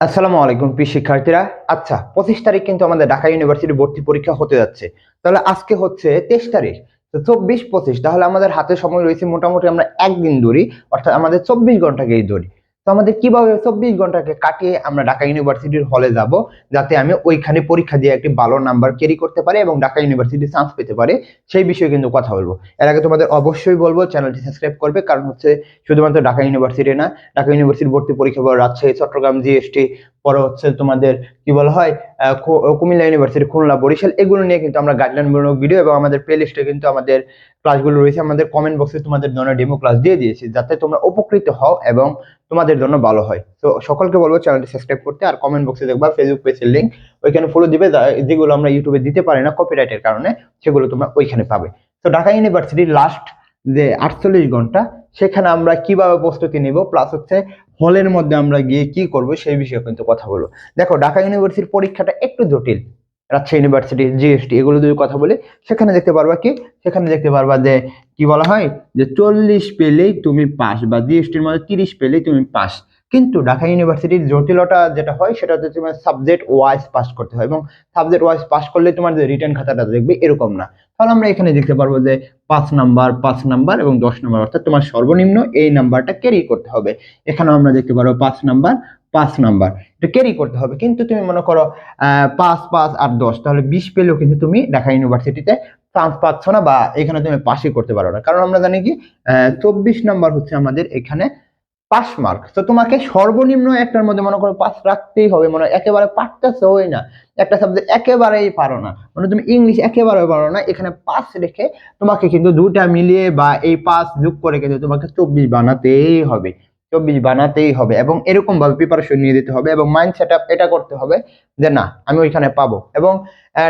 আসসালামু আলাইকুম, প্রিয় শিক্ষার্থীরা। আচ্ছা পঁচিশ তারিখ কিন্তু আমাদের ঢাকা ইউনিভার্সিটি ভর্তি পরীক্ষা হতে যাচ্ছে। তাহলে আজকে হচ্ছে তেইশ তারিখ। তো চব্বিশ পঁচিশ, তাহলে আমাদের হাতে সময় রয়েছে মোটামুটি আমরা একদিন দৌড়ি অর্থাৎ আমাদের চব্বিশ ঘন্টাকেই ধরি। তো আমাদের কীভাবে চব্বিশ ঘন্টাকে কাটিয়ে আমরা ঢাকা ইউনিভার্সিটির হলে যাব, যাতে আমি ওইখানে পরীক্ষা দিয়ে একটি ভালো নাম্বার ক্যারি করতে পারি এবং ঢাকা ইউনিভার্সিটি চান্স পেতে পারে, সেই বিষয়ে কিন্তু কথা বলব। এর আগে তোমাদের অবশ্যই বলব, চ্যানেলটি সাবস্ক্রাইব করবে, কারণ হচ্ছে শুধুমাত্র ঢাকা ইউনিভার্সিটি না, ঢাকা ইউনিভার্সিটি ভর্তি পরীক্ষা পর রাজশাহী, চট্টগ্রাম জিএসটি পরে হচ্ছে তোমাদের কি বলা হয় কুমিল্লা ইউনিভার্সিটি খুলনা, বরিশাল, এগুলো নিয়ে কিন্তু আমরা গাইডলাইনমূলক ভিডিও এবং আমাদের প্লে লিস্টে কিন্তু আমাদের ক্লাসগুলো রয়েছে। আমাদের কমেন্ট বক্সে তোমাদের জন্য ডেমো ক্লাস দিয়ে দিয়েছি, যাতে তোমরা উপকৃত হও এবং তোমাদের জন্য ভালো হয়। তো সকলকে বলব চ্যানেলটি সাবস্ক্রাইব করতে আর কমেন্ট বক্সে দেখবা ফেসবুক পেজের লিঙ্ক ওইখানে ফলো দিবে যেগুলো আমরা ইউটিউবে দিতে পারি না কপিরাইটের কারণে, সেগুলো তোমরা ওইখানে পাবে। তো ঢাকা ইউনিভার্সিটির লাস্ট যে আটচল্লিশ ঘণ্টা সেখানে আমরা কীভাবে প্রস্তুতি নিব? প্লাস হচ্ছে হলের মধ্যে আমরা গিয়ে কি করব সেই বিষয়ে কিন্তু কথা বলব। দেখো, ঢাকা ইউনিভার্সিটির পরীক্ষাটা একটু জটিল। রাজশাহী ইউনিভার্সিটি জিএসটি এগুলো যদি কথা বলি, সেখানে দেখতে পারবা কি? সেখানে দেখতে পারবা যে, কি বলা হয়? যে চল্লিশ পেলেই তুমি পাস বা জিএসটির মধ্যে তিরিশ পেলেই তুমি পাস কিন্তু ঢাকা ইউনিভার্সিটির জটিলতা যেটা হয়, সেটা হচ্ছে তোমার সাবজেক্ট ওয়াইজ পাস করতে হয় এবং সাবজেক্ট ওয়াইজ পাস করলে তোমার যে রিটার্ন খাতাটা দেখবে এরকম না। তাহলে আমরা এখানে দেখতে পারব যে পাঁচ নাম্বার পাঁচ নাম্বার এবং দশ নাম্বার অর্থাৎ তোমার সর্বনিম্ন এই নাম্বারটা ক্যারি করতে হবে। এখানেও আমরা দেখতে পারব পাঁচ নাম্বার পাঁচ নাম্বার। এটা ক্যারি করতে হবে। কিন্তু তুমি মনে করো পাঁচ পাঁচ আর দশ, তাহলে বিশ পেলেও কিন্তু তুমি ঢাকা ইউনিভার্সিটিতে চান্স পাচ্ছ না বা এখানে তুমি পাসই করতে পারো না। কারণ আমরা জানি কি চব্বিশ নাম্বার হচ্ছে আমাদের এখানে পাস মার্ক তো তোমাকে সর্বনিম্ন একটার মধ্যে মনে করো পাস রাখতেই হবে, মনে একেবারে পারতেছই না। একটা সাবজেক্ট একেবারেই পারো না। মানে তুমি ইংলিশ একেবারে পারো না, এখানে পাস রেখে তোমাকে কিন্তু দুটা মিলিয়ে বা এই পাস যোগ করে কিন্তু তোমাকে চব্বিশ বানাতেই হবে। চব্বিশ বানাতেই হবে এবং এরকম ভাবে প্রিপারেশন নিয়ে দিতে হবে এবং মাইন্ড সেট এটা করতে হবে যে না, আমি ওইখানে পাবো। এবং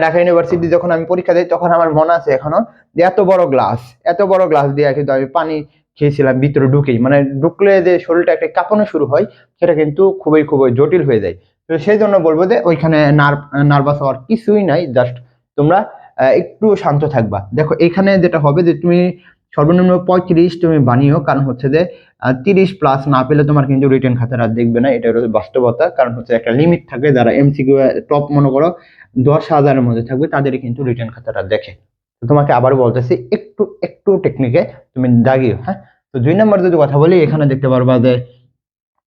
ঢাকা ইউনিভার্সিটি যখন আমি পরীক্ষা দিই তখন আমার মনে আছে এখনও যে এত বড় গ্লাস এত বড় গ্লাস দিয়ে কিন্তু আমি পানি খেয়েছিলাম, ভিতরে ঢুকেই। মানে ঢুকলে যে শরীরটা একটা কাঁপানো শুরু হয়, সেটা কিন্তু খুবই খুবই জটিল হয়ে যায়। তো সেই জন্য বলব যে ওইখানে নার্ভাস হওয়ার কিছুই নাই, জাস্ট তোমরা একটু শান্ত থাকবা। দেখো, এখানে যেটা হবে যে তুমি সর্বনিম্ন পঁয়ত্রিশ তুমি বানিও, কারণ হচ্ছে যে তিরিশ প্লাস না পেলে তোমার কিন্তু রিটার্ন আর দেখবে না, এটা হচ্ছে বাস্তবতা। কারণ হচ্ছে একটা লিমিট থাকে, যারা এমসিকিউ টপ মনে করো দশ হাজারের মধ্যে থাকবে তাদের কিন্তু রিটার্ন খাতাটা দেখে। তোমাকে আবার বলতেছি, একটু একটু টেকনিকে তুমি দাগিও হ্যাঁ? তো দুই নম্বর যদি কথা বলি, এখানে দেখতে পারবা যে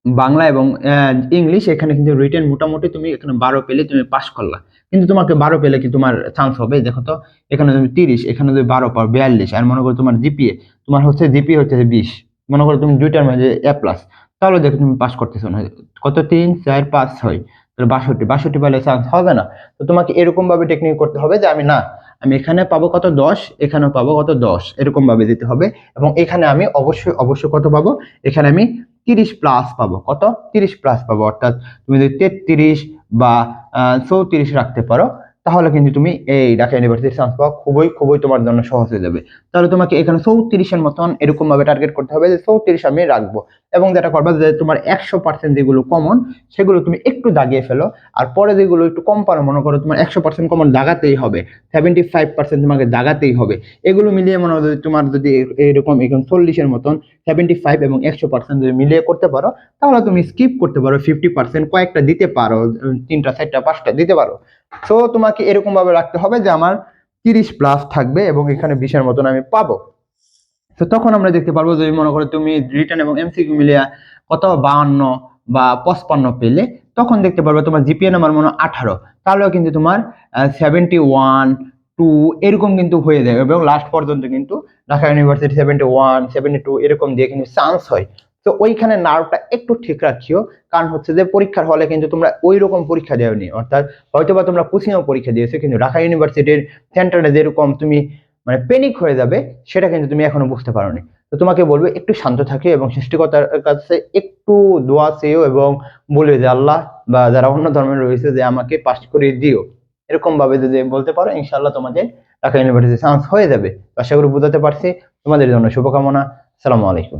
বাংলা এবং ইংলিশ এখানে কিন্তু রিটেন মোটামুটি তুমি এখানে বারো পেলে তুমি পাস করলা। কিন্তু তোমাকে বারো পেলে কি তোমার চান্স হবে? দেখো তো, এখানে তুমি তিরিশ, এখানে যদি বারো পাও, বিয়াল্লিশ, আর মনে করো তোমার জিপিএ তোমার হচ্ছে জিপিএ হচ্ছে বিশ, মনে করো তুমি দুইটার মধ্যে এ প্লাস তাহলে দেখো তুমি পাস করতেছো না। কত? তিন, চার, পাঁচ, ছয়, তাহলে বাষট্টি বাষট্টি পেলে চান্স হবে না। তো তোমাকে এরকমভাবে টেকনিক করতে হবে যে আমি না আমি এখানে পাবো কত? দশ। এখানেও পাবো কত? দশ। এরকম ভাবে দিতে হবে। এবং এখানে আমি অবশ্যই অবশ্যই কত পাবো? এখানে আমি তিরিশ প্লাস পাবো। কত? তিরিশ প্লাস পাবো। অর্থাৎ তুমি যদি তেত্রিশ বা চৌত্রিশ রাখতে পারো তাহলে কিন্তু তুমি এই ঢাকা ইউনিভার্সিটির চান্স পাওয়া খুবই খুবই তোমার জন্য সহজ হয়ে যাবে। তাহলে তোমাকে এখানে চৌত্রিশের মতন এরকম ভাবে টার্গেট করতে হবে যে চৌত্রিশ আমি রাখব। এবং যেটা করবা যে তোমার একশো পার্সেন্ট যেগুলো কমন সেগুলো তুমি একটু দাগিয়ে ফেলো। আর পরে যেগুলো একটু কম পারো, মনে করো তোমার একশো পার্সেন্ট কমন দাগাতেই হবে। সেভেন্টি ফাইভ পার্সেন্ট তোমাকে দাগাতেই হবে। এগুলো মিলিয়ে মনে হয় তোমার যদি এরকম এরকম চল্লিশের মতন সেভেন্টি ফাইভ এবং একশো পার্সেন্ট যদি মিলিয়ে করতে পারো, তাহলে তুমি স্কিপ করতে পারো ফিফটি পার্সেন্ট কয়েকটা দিতে পারো, তিনটা, চারটা, পাঁচটা দিতে পারো। তো তোমাকে এরকম ভাবে রাখতে হবে যে আমার তিরিশ প্লাস থাকবে এবং এখানে বিশের মতন আমি পাবো। তো তখন আমরা দেখতে পারব যদি মনে করো তুমি রিটার্ন এবং এমসিকিউ মিলিয়ে কত বাহান্ন বা পঁচপান্ন পেলে, তখন দেখতে পারবে তোমার জিপিএ নাম্বার মনে আঠারো। তাহলেও কিন্তু তোমার সেভেন্টি ওয়ান টু এরকম কিন্তু হয়ে যাবে এবং লাস্ট পর্যন্ত কিন্তু Dhaka university seventy one seventy two এরকম দিয়ে কিন্তু চান্স হয়। তো ওইখানে নার্ভটা একটু ঠিক রাখিও। কারণ হচ্ছে যে, পরীক্ষার হলে কিন্তু তোমরা ওই রকম পরীক্ষা দেওনি অর্থাৎ হয়তোবা তোমরা কোচিংও পরীক্ষা দিয়েছ, কিন্তু ঢাকা ইউনিভার্সিটির সেন্টারে যেরকম তুমি মানে প্যানিক হয়ে যাবে, সেটা কিন্তু তুমি এখনও বুঝতে পারোনি। তো তোমাকে বলবে, একটু শান্ত থাকে এবং সৃষ্টিকর্তার কাছে একটু দোয়া চেয়েও এবং বলে যে, আল্লাহ বা যারা অন্য ধর্মের রয়েছে, যে আমাকে পাস করে দিও। এরকম ভাবে যদি বলতে পারো ইনশাল্লাহ তোমাদের ঢাকা ইউনিভার্সিটি চান্স হয়ে যাবে। আশা করি বোঝাতে পারছি। তোমাদের জন্য শুভকামনা। আসসালামু আলাইকুম।